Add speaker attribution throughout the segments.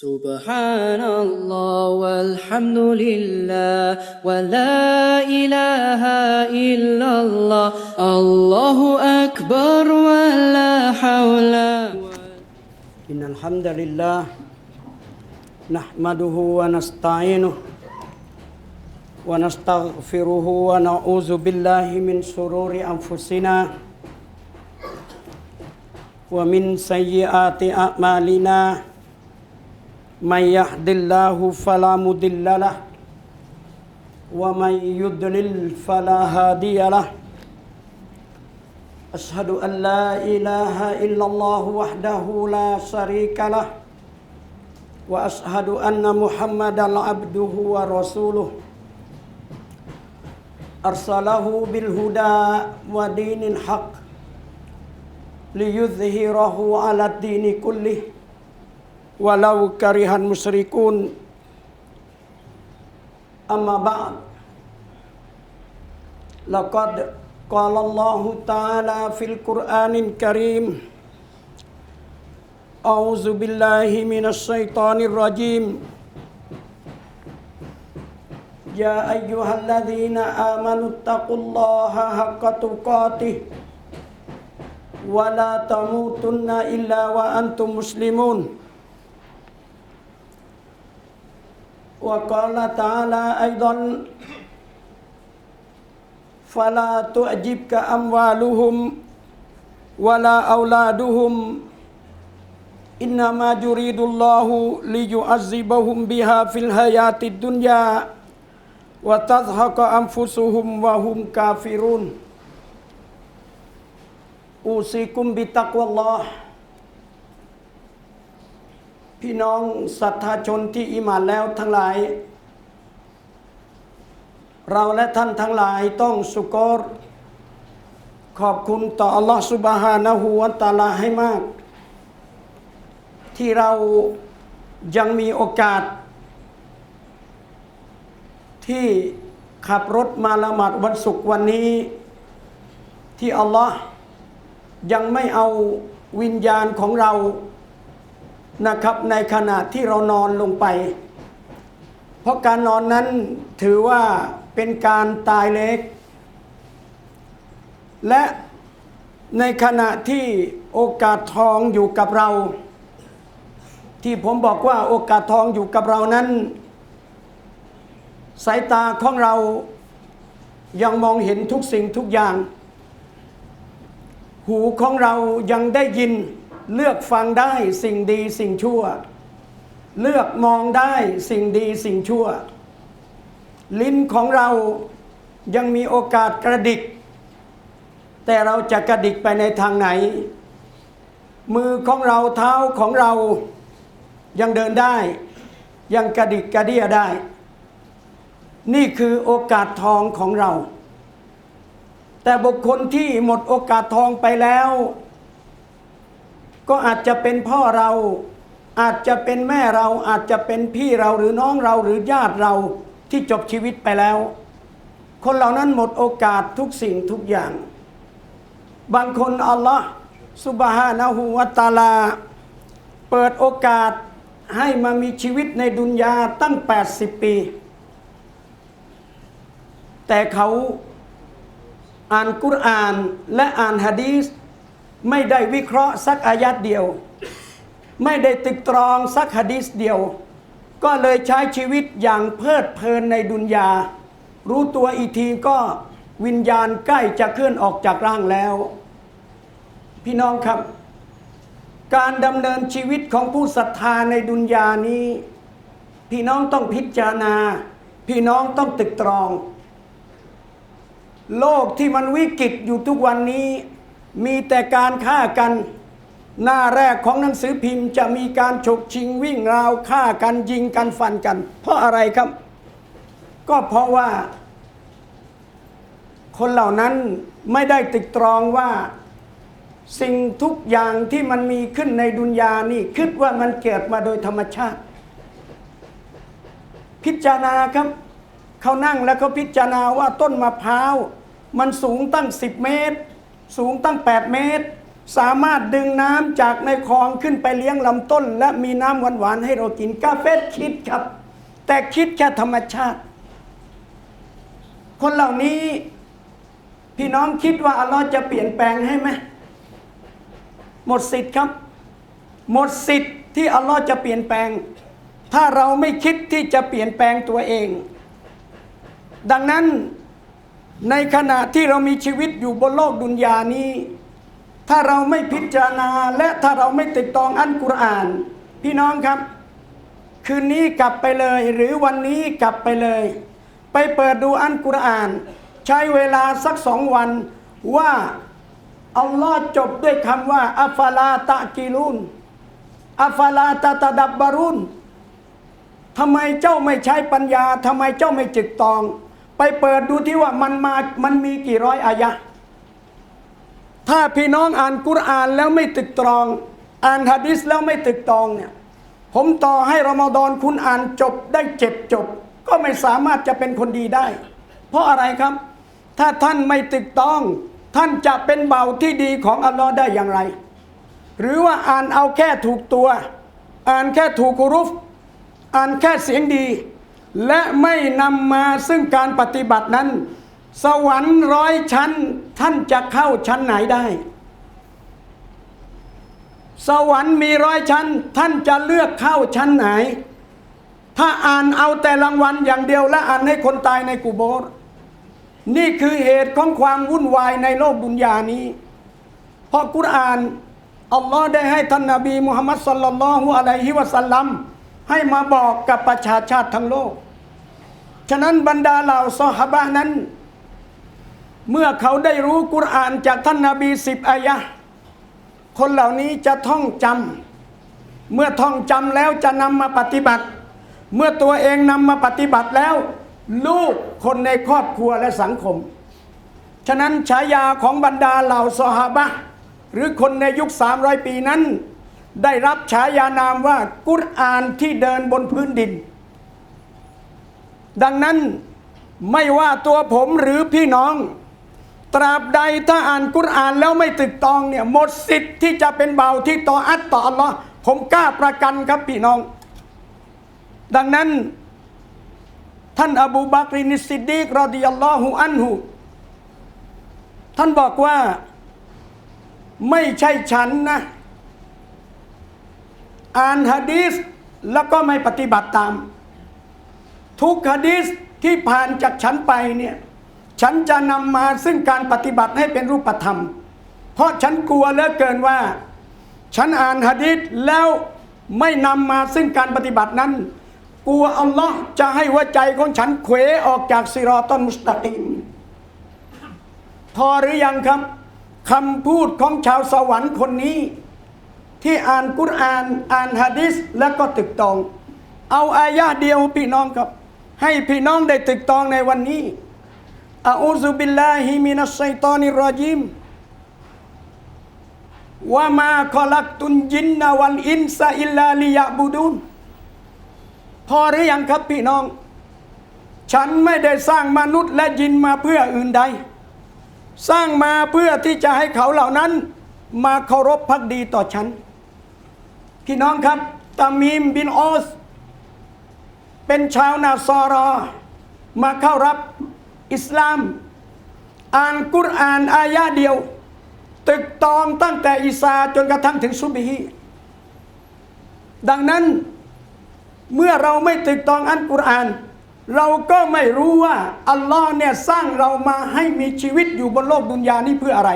Speaker 1: سبحان الله والحمد لله ولا إله إلا الله الله أكبر ولا حول
Speaker 2: إن الحمد لله نحمده ونستعينه ونستغفره ونعوذ بالله من شرور أنفسنا ومن سيئات أعمالنا من يهد الله فلا مضل له ومن يضلل فلا هادي له اشهد ان لا اله الا الله وحده لا شريك له واشهد ان محمدا عبده ورسوله ارسله بالهدى ودين الحق ليظهره على الدين كله ولو كره المشركون أما بعد لقد قال الله تعالى في القرآن الكريم أعوذ بالله من الشيطان الرجيم يا أيها الذين آمنوا اتقوا الله حق تقاته ولا تموتن إلا وأنتم مسلمون وقال تعالى أيضا فلا تعجبك أموالهم ولا أولادهم إنما يريد الله ليعذبهم بها في الحياة الدنيا وتزهق أنفسهم وهم كافرون. أوصيكم بتقوى الله. พี่น้องศรัทธาชนที่อิมานแล้วทั้งหลาย เราและท่านทั้งหลายต้องสุกรขอบคุณต่ออัลลอฮฺสุบฮานะฮูวะตาลาให้มาก ที่เรายังมีโอกาส ที่ขับรถมาละหมาดวันศุกร์วันนี้ ที่อัลลอฮ์ยังไม่เอาวิญญาณของเรา นะครับในขณะที่เรานอนลงไป เพราะการนอนนั้นถือว่าเป็นการตายเล็ก และในขณะที่โอกาสทองอยู่กับเรา ที่ผมบอกว่าโอกาสทองอยู่กับเรานั้น สายตาของเรายังมองเห็นทุกสิ่งทุกอย่าง หูของเรายังได้ยิน เลือกฟังได้สิ่งดีสิ่งชั่ว เลือกมองได้สิ่งดีสิ่งชั่ว ลิ้นของเรายังมีโอกาสกระดิก แต่เราจะกระดิกไปในทางไหน มือของเราเท้าของเรายังเดินได้ ยังกระดิกกระเดียได้ นี่คือโอกาสทองของเรา แต่บุคคลที่หมดโอกาสทองไปแล้ว ก็อาจจะเป็นพ่อเรา อาจจะเป็นแม่เรา อาจจะเป็นพี่เราหรือน้องเราหรือญาติเราที่จบชีวิตไปแล้ว คนเหล่านั้นหมดโอกาสทุกสิ่งทุกอย่าง บางคนอัลลอฮ์สุบฮานะฮูวะตาลา เปิดโอกาสให้มามีชีวิตในดุนยาตั้ง 80 ปี แต่เขาอ่านกุรอานและอ่านฮะดีษ ไม่ได้วิเคราะห์สักอายัดเดียว ไม่ได้ตึกตรองสักฮะดีษเดียว ก็เลยใช้ชีวิตอย่างเพลิดเพลินในดุนยา รู้ตัวอีกทีก็วิญญาณใกล้จะเคลื่อนออกจากร่างแล้ว พี่น้องครับ การดำเนินชีวิตของผู้ศรัทธาในดุนยานี้ พี่น้องต้องพิจารณา พี่น้องต้องตึกตรอง โลกที่มันวิกฤตอยู่ทุกวันนี้ มีแต่การฆ่ากัน หน้าแรกของหนังสือพิมพ์ จะมีการฉกชิงวิ่งราวฆ่ากันยิงกันฟันกัน เพราะอะไรครับ ก็เพราะว่า คนเหล่านั้นไม่ได้ตึกตรองว่า สิ่งทุกอย่างที่มันมีขึ้นในดุนยานี่คิดว่ามันเกิดมาโดยธรรมชาติ พิจารณาครับเขานั่งแล้วเขาพิจารณาว่าต้นมะพร้าว มันสูงตั้ง 10 เมตร สูงตั้ง 8 เมตร สามารถดึงน้ำจากในคลองขึ้นไปเลี้ยงลำต้น และมีน้ำหวานๆให้เรากินกาเฟสคิดครับ แต่คิดแค่ธรรมชาติ คนเหล่านี้พี่น้องคิดว่าอัลลอฮ์จะเปลี่ยนแปลงให้ไหมหมดสิทธิ์ครับ หมดสิทธิ์ที่อัลลอฮ์จะเปลี่ยนแปลง ถ้าเราไม่คิดที่จะเปลี่ยนแปลงตัวเอง ดังนั้น ในขณะที่เรามีชีวิตอยู่บนโลกดุนยานี้ ถ้าเราไม่พิจารณาและถ้าเราไม่ติดตองอันกุรอาน พี่น้องครับ คืนนี้กลับไปเลย หรือวันนี้กลับไปเลย ไปเปิดดูอันกุรอาน ใช้เวลาสักสองวันว่าอัลลอฮ์จบด้วยคำว่าอัฟาลาตะกิลุนอัฟาลาตะตะดับบารุนทำไมเจ้าไม่ใช้ปัญญาทำไมเจ้าไม่จึกตอง ไปเปิดดูที่ว่ามันมามันมีกี่ร้อยอายะถ้าพี่น้องอ่านกุรอานแล้วไม่ตึกตรอง อ่านฮะดิษแล้วไม่ตึกตรองเนี่ยผมต่อให้รอมฎอนคุณอ่านจบได้เจ็บจบ ก็ไม่สามารถจะเป็นคนดีได้ เพราะอะไรครับ ถ้าท่านไม่ตึกตรอง ท่านจะเป็นเบาที่ดีของอัลลอฮ์ได้อย่างไร หรือว่าอ่านเอาแค่ถูกตัว อ่านแค่ถูกฮุรุฟ อ่านแค่เสียงดี และไม่นำมาซึ่งการปฏิบัตินั้น สวรรค์ร้อยชั้นท่านจะเข้าชั้นไหนได้ สวรรค์มีร้อยชั้น ท่านจะเลือกเข้าชั้นไหน ถ้าอ่านเอาแต่รางวัลอย่างเดียวและอ่านให้คนตายในกุโบรนี่คือเหตุของความวุ่นวายในโลกดุนยานี้ เพราะกุรอานอัลลอฮ์ได้ให้ท่านนาบีมุฮัมมัดสัลลัลลอฮุอะลัยฮิวะสัลลัม ให้มาบอกกับประชาชาติทั้งโลก ฉะนั้นบรรดาเหล่าซอฮาบะนั้น เมื่อเขาได้รู้กุรอานจากท่านนาบีสิบอายะคนเหล่านี้จะท่องจำเมื่อท่องจำแล้วจะนำมาปฏิบัติ เมื่อตัวเองนำมาปฏิบัติแล้ว ลูกคนในครอบครัวและสังคม ฉะนั้นฉายาของบรรดาเหล่าซอฮาบะห์หรือคนในยุค 300 ปีนั้น ได้รับฉายานามว่ากุรอานที่เดินบนพื้นดิน ดังนั้นไม่ว่าตัวผมหรือพี่น้อง ตราบใดถ้าอ่านกุรอานแล้วไม่ตึกตองเนี่ยหมดสิทธิ์ที่จะเป็นเบาที่ต่ออัตต่ออัลลอผมกล้าประกันครับพี่น้อง ดังนั้น ท่านอบูบักรินิสิดดีกรอดิยัลลอฮุอันหุท่านบอกว่าไม่ใช่ฉันนะ อ่านฮะดีษแล้วก็ไม่ปฏิบัติตาม ทุกฮะดีษที่ผ่านจากฉันไปเนี่ยฉันจะนำมาซึ่งการปฏิบัติให้เป็นรูปธรรม เพราะฉันกลัวเหลือเกินว่า ฉันอ่านฮะดีษแล้วไม่นำมาซึ่งการปฏิบัตินั้น กลัวอัลลอฮ์จะให้หัวใจของฉันเขวออกจากซิรอตอนมุสตะกีมพอหรือยังครับคำพูดของชาวสวรรค์คนนี้ ที่อ่านกุรอานอ่านฮะดิษแล้วก็ตึกตอง เอาอายะเดียวพี่น้องครับ ให้พี่น้องได้ตึกตองในวันนี้อาอูซุบิลลาฮิมินัสไซตอนิรอจิมว่ามาคอลักตุนยินนาวัลอินซาอิลลาลิยะบูดุนพอหรือยังครับพี่น้อง ฉันไม่ได้สร้างมนุษย์และยินมาเพื่ออื่นใด สร้างมาเพื่อที่จะให้เขาเหล่านั้น มาเคารพพักดีต่อฉัน พี่น้องครับตามีมบินออส เป็นชาวนาซอรอ มาเข้ารับอิสลาม อ่านกุรอานอายะเดียว ตึกตองตั้งแต่อีสาจนกระทั่งถึงซุบฮีดังนั้นเมื่อเราไม่ตึกตองอันกุรอาน เราก็ไม่รู้ว่า อัลลอฮ์เนี่ยสร้างเรามาให้มีชีวิตอยู่บนโลกดุนยานี้เพื่ออะไร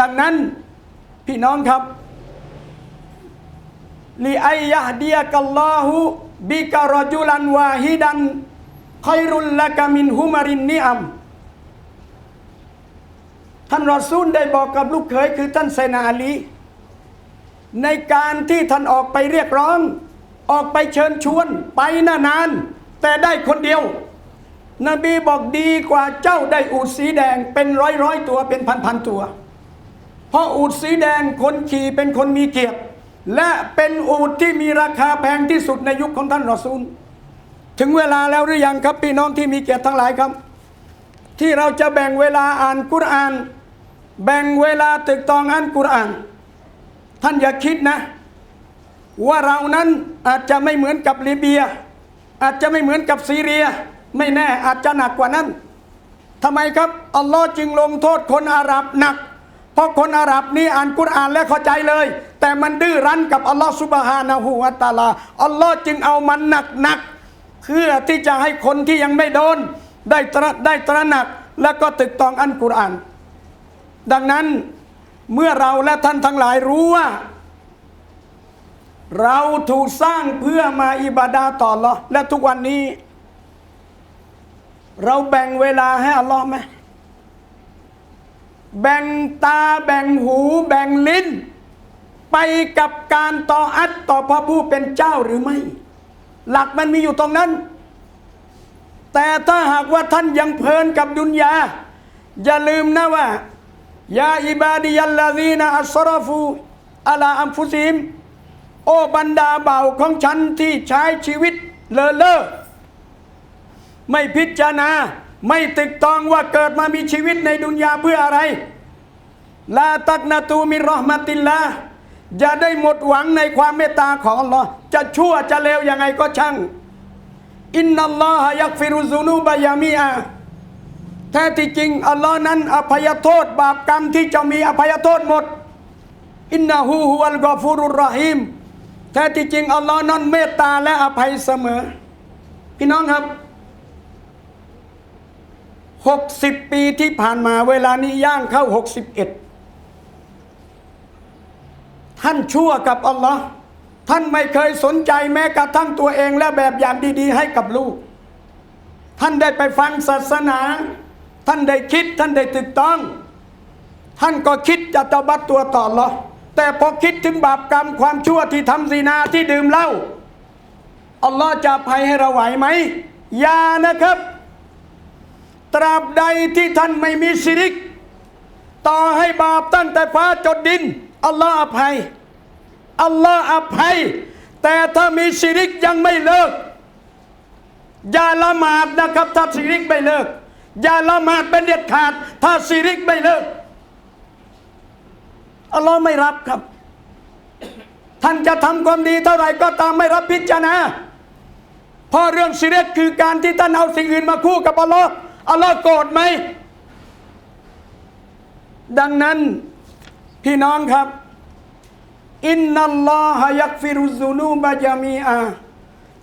Speaker 2: ดังนั้นพี่น้องครับ ลีไอยะฮดียกัลลอฮุบิกะรจุลันวาฮิดันคอยรุลละกามินฮุมารินนิอัมท่านรอซูลได้บอกกับลูกเขยคือท่านไซนาอาลี ในการที่ท่านออกไปเรียกร้อง ออกไปเชิญชวนไปนานๆแต่ได้คนเดียว นบีบอกดีกว่าเจ้าได้อูดสีแดงเป็นร้อยร้อยตัวเป็นพันๆตัว เพราะอูดสีแดงคนขี่เป็นคนมีเกียรติ และเป็นอูดที่มีราคาแพงที่สุดในยุคของท่านรอซูล ถึงเวลาแล้วหรือยังครับพี่น้องที่มีเกียรติทั้งหลายครับ ที่เราจะแบ่งเวลาอ่านกุรอาน แบ่งเวลาตึกตองอ่านกุรอาน ท่านอย่าคิดนะ ว่าเรานั้นอาจจะไม่เหมือนกับลิเบีย อาจจะไม่เหมือนกับซีเรีย ไม่แน่อาจจะหนักกว่านั้นทำไมครับอัลลอฮ์จึงลงโทษคนอาหรับหนัก เพราะคนอาหรับนี่อ่านกุรอานและเข้าใจเลย แต่มันดื้อรั้นกับอัลลอฮ์ซุบฮานะฮูวะตาลาอัลลอฮ์จึงเอามันหนักหนักๆเพื่อที่จะให้คนที่ยังไม่โดน ได้ตระได้ตระหนัก และก็ตึกตองอันกุรอาน ดังนั้นเมื่อเราและท่านทั้งหลายรู้ว่า เราถูกสร้างเพื่อมาอิบาดาต่ออัลลอและทุกวันนี้ เราแบ่งเวลาให้อัลลอฮ์ไหม แบ่งตาแบ่งหูแบ่งลิ้น ไปกับการต่ออัดต่อพระผู้เป็นเจ้าหรือไม่ หลักมันมีอยู่ตรงนั้น แต่ถ้าหากว่าท่านยังเพลินกับดุนยา อย่าลืมนะว่ายาอิบาดิยัลลาซีนาอัสรฟูอัลาอัมฟุซิมโอ้บรรดาเบาของฉันที่ใช้ชีวิตเลอเล่อไม่พิจารณา ไม่ตึกตองว่าเกิดมามีชีวิตในดุนยาเพื่ออะไรลาตักนาตูมิรอห์มะติลลาอย่าได้หมดหวังในความเมตตาของอัลลอฮ์จะชั่วจะเลวยังไงก็ช่าง อินนัลลอฮยักฟิรุซุนูบายามีอาแท้ที่จริงอัลลอฮ์นั้นอภัยโทษบาปกรรมที่จะมีอภัยโทษหมด อินนาฮูฮุวัลกอฟูรุรรอฮีมแท้ที่จริงอัลลอฮ์นั้นเมตตาและอภัยเสมอ พี่น้องครับ 60 ปีที่ผ่านมาเวลานี้ย่างเข้า 61 ท่านชั่วกับอัลลอฮ์ท่านไม่เคยสนใจแม้กระทั่งตัวเองและแบบอย่างดี ๆ ให้กับลูก ท่านได้ไปฟังศาสนา ท่านได้คิดท่านได้ตึกต้อง ท่านก็คิดจะตบัดตัวต่ออัลลอแต่พอคิดถึงบาปกรรมความชั่วที่ทำซีนาที่ดื่มเหล้าอัลลอฮ์จะภัยให้เราไหวไหมย่านะครับ ตราบใดที่ท่านไม่มีชิริก ต่อให้บาปตั้งแต่ฟ้าจดดิน อัลลอฮ์อภัย อัลลอฮ์อภัย แต่ถ้ามีชิริกยังไม่เลิก อย่าละหมาดนะครับ ถ้าชิริกไม่เลิก อย่าละหมาดเป็นเด็ดขาด ถ้าชิริกไม่เลิก อัลลอฮ์ไม่รับครับ ท่านจะทำความดีเท่าไหร่ก็ตามไม่รับพิจารณาเพราะเรื่องชิริกคือการที่ท่านเอาสิ่งอื่นมาคู่กับอัลลอฮ์ อัลลอฮ์โกรธไหม ดังนั้นพี่น้องครับ อินนัลลอฮยักฟิรุซุนูบะยามีอา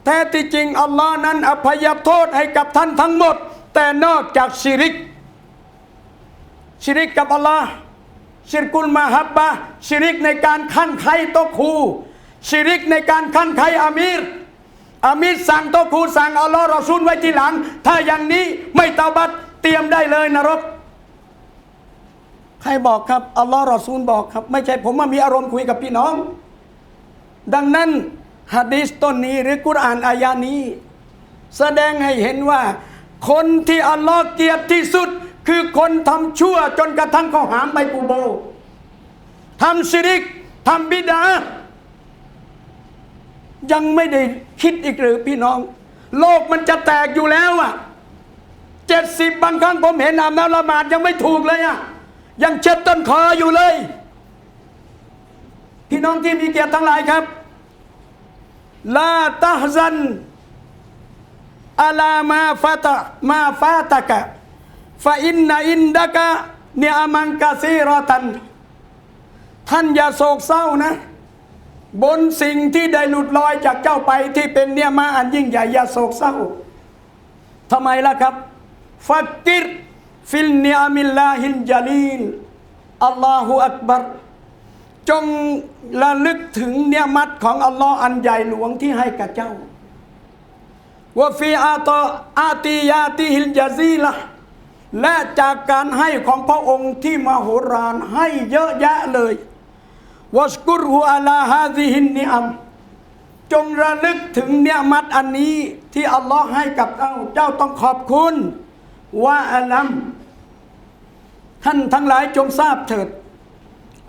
Speaker 2: แท้ที่จริง อัลลอฮ์นั้น อภัยโทษให้กับท่านทั้งหมด แต่นอกจากชิริก ชิริกกับอัลลอฮ์ชิรกุลมาฮับบะชิริกในการขั้นไขโตะครูชิริกในการขั้นไขอามีร อามีรสั่งโตะครูสั่งอัลลอฮ์รอซูลไว้ทีหลัง ถ้าอย่างนี้ไม่เตาบัตเตรียมได้เลยนรก ใครบอกครับอัลลอฮ์รอซูลบอกครับ ไม่ใช่ผมมามีอารมณ์คุยกับพี่น้อง ดังนั้นฮะดีสต้นนี้หรือกุรอานอายานี้ แสดงให้เห็นว่า คนที่อัลลอฮ์เกลียดที่สุด คือคนทำชั่วจนกระทั่งเขาหามไปกูโบทำชิริกทำบิดา ยังไม่ได้คิดอีกหรือพี่น้อง โลกมันจะแตกอยู่แล้วอะเจ็ดสิบบางครั้งผมเห็นอาบน้ำละหมาดยังไม่ถูกเลยอะยังเช็ดต้นคออยู่เลย พี่น้องที่มีเกียรติทั้งหลายครับลาตะฮซันอาลามาฟาตะมาฟาตะกะฟาอินนาอินดะกะเนียมังกะซีรอตัน ท่านอย่าโศกเศร้านะ บนสิ่งที่ได้หลุดลอยจากเจ้าไปที่เป็นเนี่ยมาอันยิ่งใหญ่อย่าโศกเศร้าทำไมล่ะครับฟักกิรฟิลเนียมิลลาฮิลจาลีลอัลลอฮฺอักบัรจงระลึกถึงเนียมัตของอัลลอฮ์อันใหญ่หลวงที่ให้กับเจ้าว่าฟีอาตออาติยาติฮิลจาซีละและจากการให้ของพระองค์ที่มโหฬารให้เยอะแยะเลย วัสกุรฮูอาลาฮาซิฮินนิอัมจงระลึกถึงเนียมัตอันนี้ที่อัลลอฮ์ให้กับเจ้าเจ้าต้องขอบคุณว่าอัลัมท่านทั้งหลายจงทราบเถิด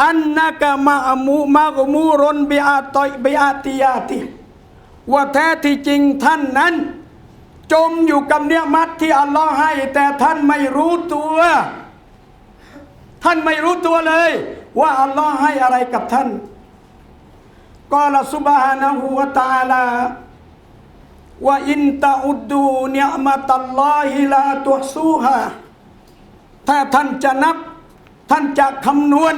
Speaker 2: อันนักมาอมูมากมูรนบิอาตอยบิอาติยาติว่าแท้ที่จริงท่านนั้น จมอยู่กับเนียมัตที่อัลลอฮ์ให้ แต่ท่านไม่รู้ตัว ท่านไม่รู้ตัวเลย ว่าอัลลอฮ์ให้อะไรกับท่านกอลสุบฮานะฮูวะตาลาว่าอินตะอุดดูเนียมาตัลลอฮิลาตัวซูฮาถ้าท่านจะนับ ท่านจะคำนวณ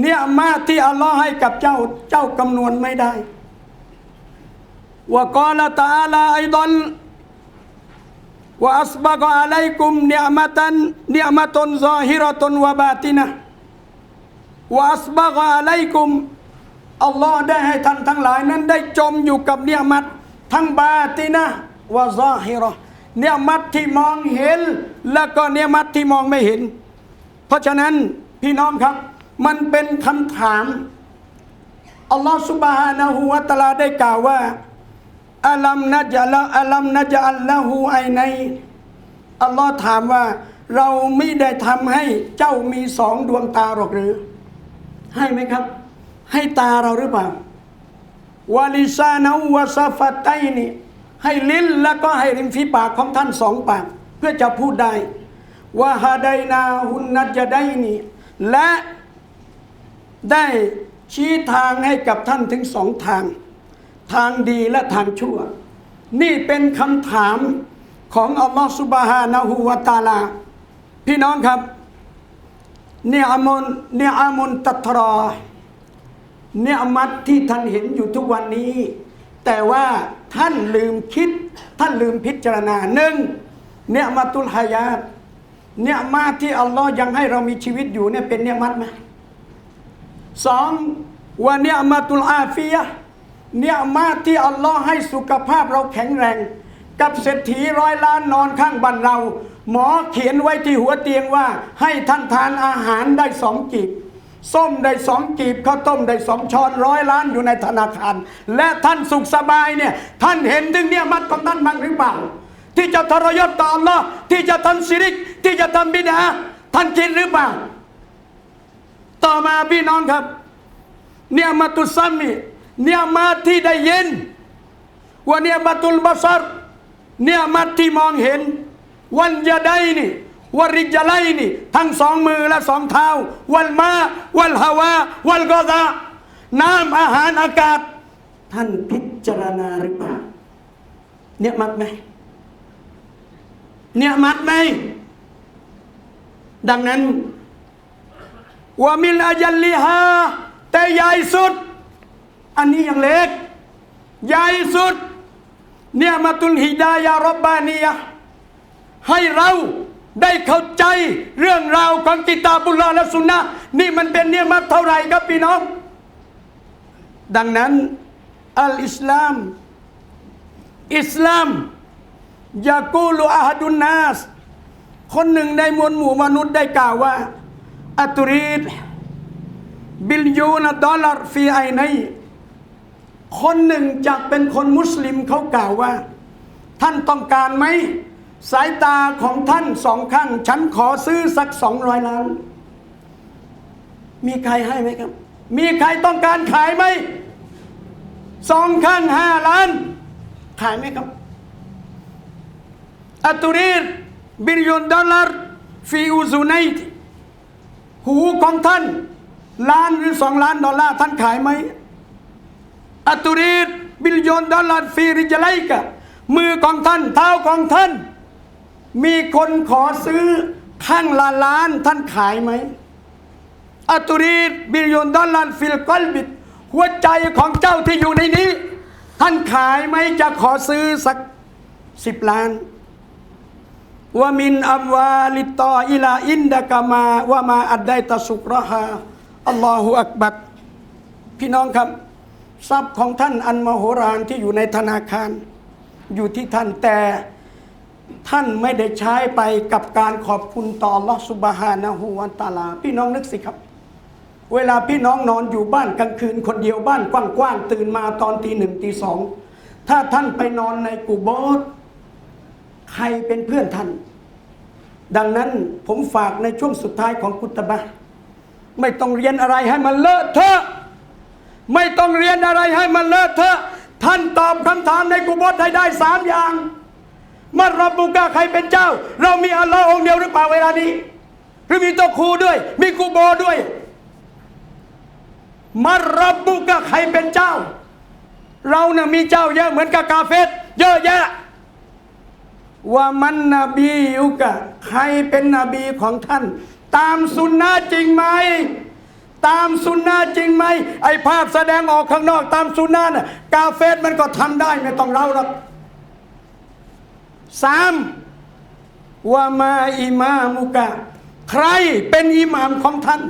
Speaker 2: เนียมาที่อัลลอฮ์ให้กับเจ้าเจ้าคำนวณไม่ได้ว่ากอลตาลาไอดอนว่าอัสบะกออะลัยกุมเนียมาตันเนียมาตนซอฮิรตุนวะบาตินะ วาสบาลกุมอัลลอฮ์ได้ให้ท่านทั้งหลายนั้นได้จมอยู่กับเนียมัตทั้งบาตินะวะซาฮิรอเนียมัตที่มองเห็น แล้วก็เนียมัตที่มองไม่เห็น เพราะฉะนั้นพี่น้องครับ มันเป็นคำถามอัลลอฮ์สุบฮานะฮูวะตะอาลาได้กล่าวว่าอัลัมนะจะละอัลัมนะจัลละหูไอในอัลลอฮ์ถามว่า เราไม่ได้ทำให้เจ้ามีสองดวงตาหรอกหรือ ให้ไหมครับ ให้ตาเราหรือเปล่าวาลิซานาวะซาฟตไตนี่ให้ลิ้นแล้วก็ให้ริมฝีปากของท่านสองปาก เพื่อจะพูดได้วาฮาไดนาหุนนัจจไดนี่และได้ชี้ทางให้กับท่านถึงสองทาง ทางดีและทางชั่ว นี่เป็นคำถามของอัลลอฮฺสุบฮานะฮูวาตาลา พี่น้องครับ เนียมนเนียมนตัตรอเนียมัดที่ท่านเห็นอยู่ทุกวันนี้ แต่ว่าท่านลืมคิด ท่านลืมพิจารณาหนึ่งเนียมัตุลฮายาตเนียมาที่อัลลอฮ์ยังให้เรามีชีวิตอยู่เนี่ยเป็นเนียมัดไหมสองว่าเนียมาตุลอาฟียะเนียมาที่อัลลอฮ์ให้สุขภาพเราแข็งแรง กับเศรษฐีร้อยล้านนอนข้างบ้านเรา หมอเขียนไว้ที่หัวเตียงว่า ให้ท่านทานอาหารได้สองกีบส้มได้สองกีบข้าวต้มได้สองช้อนร้อยล้านอยู่ในธนาคาร และท่านสุขสบายเนี่ย ท่านเห็นถึงเนี่ยมัดของท่านบ้างหรือเปล่า ที่จะทรยศต่ออัลลอฮ์ที่จะทำสิริก ที่จะทำบิดาท่านคิดหรือเปล่า ต่อมาพี่น้องครับ เนี่ยมาตุซัมมีเนี่ยมาที่ได้ยินว่าเนี่ยมาตุลบาซัรเนี่ยมาที่มองเห็น วันยาไดนี่วริจไลนี่ทั้งสองมือและสองเท้า วันมาวันฮาวาวันกอซาน้ำอาหารอากาศ ท่านพิจารณาหรือเปล่าเนี่ยมัดไหมเนี่ยมัดไหมดังนั้นว่ามิลอายัลลิฮาแต่ใหญ่สุด อันนี้ยังเล็ก ใหญ่สุด เนี่ยมาตุลฮิดายารบบานียะ ให้เราได้เข้าใจเรื่องราวของกิตาบุลลอและสุนนะนี่มันเป็นเนี่ยมัดเท่าไหร่ครับพี่น้อง ดังนั้นอัลอิสลาม อิสลามยากูลูอาฮดุนนาส คนหนึ่งในมวลหมู่มนุษย์ได้กล่าวว่าอัตุรีดบิลยูนดอลลาร์ฟีไอในคนหนึ่งจากเป็นคนมุสลิมเขากล่าวว่า ท่านต้องการไหม สายตาของท่านสองข้าง ฉันขอซื้อสักสองร้อยล้าน มีใครให้ไหมครับ มีใครต้องการขายไหมสองข้างห้าล้าน ขายไหมครับอัตุรีดบิลยูนดอลลาร์ฟีอูซูไนต์หูของท่าน ล้านหรือสองล้านดอลลาร์ท่านขายไหมอัตุรีดบิลยอนดอลลาร์ฟีริจไลกะมือของท่านเท้าของท่าน มีคนขอซื้อข้างละล้านท่านขายไหมอัตุรีดบิลยอนดอลลาร์ฟิลกอลบิดหัวใจของเจ้าที่อยู่ในนี้ ท่านขายไหมจะขอซื้อสักสิบล้านว่ามินอัมวาลิตออิลาอินดะกามาว่ามาอัดไดตสุกรฮาอัลลอฮฺอักบัดพี่น้องครับ ทรัพย์ของท่านอันมโหฬารที่อยู่ในธนาคาร อยู่ที่ท่านแต่ ท่านไม่ได้ใช้ไปกับการขอบคุณต่อลอสุบฮานะฮูวันตาลา พี่น้องนึกสิครับ เวลาพี่น้องนอนอยู่บ้านกลางคืนคนเดียวบ้านกว้างๆตื่นมาตอนตีหนึ่งตีสองถ้าท่านไปนอนในกูโบสใครเป็นเพื่อนท่าน ดังนั้นผมฝากในช่วงสุดท้ายของกุตบะไม่ต้องเรียนอะไรให้มันเลอะเทอะ ไม่ต้องเรียนอะไรให้มันเลอะเทอะ ท่านตอบคำถามในกุบฏให้ได้สามอย่าง มัรรับบุกาใครเป็นเจ้า เรามีอัลลอฮ์องเดียวหรือเปล่าเวลานี้ หรือมีต๊ะครูด้วย มีกูโบด้วย มารับบุกะใครเป็นเจ้า เรานะ่ะมีเจ้าเยอะเหมือนกับกาเฟสเยอะแยะว่ามันนบีอุกะใครเป็นนบีของท่าน ตามสุนนะจริงไหมตามสุนนะจริงไหมไอภาพแสดงออกข้างนอกตามสุนนะน่ะกาเฟสมันก็ทำได้ไม่ต้องเราหรอก สามว่ามาอิมามุกะ ใครเป็นอิหมามของท่าน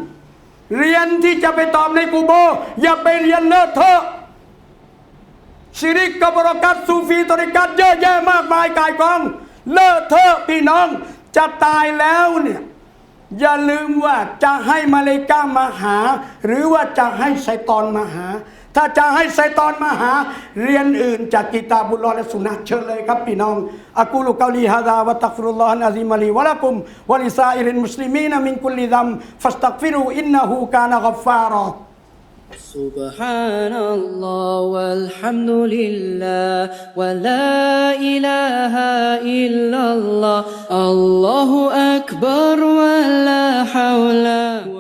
Speaker 2: เรียนที่จะไปตอบในกูโบ อย่าไปเรียนเลอะเทอะชิริกกับบรกัตซูฟีตริกัตเยอะแยะมากมายกายกอง เลอะเทอะพี่น้องจะตายแล้วเนี่ยอย่าลืมว่าจะให้มาเลกามาหา หรือว่าจะให้ไซตอนมาหา ถ้าจะให้ไซตอนมาหาเรียนอื่นจากกีตาบุรอและสุนัขเชิญเลยครับพี่น้องอากูลุกาลีฮาดาวะตักฟิรุลลอฮ์อัซิมาลีวะลักุมวะลิซาอิรินมุสลิมีนมินกุลลิดัมฟัสตักฟิรูอินนหูกานะกัฟฟารอ
Speaker 1: سبحان الله والحمد لله ولا إله إلا الله الله أكبر ولا حول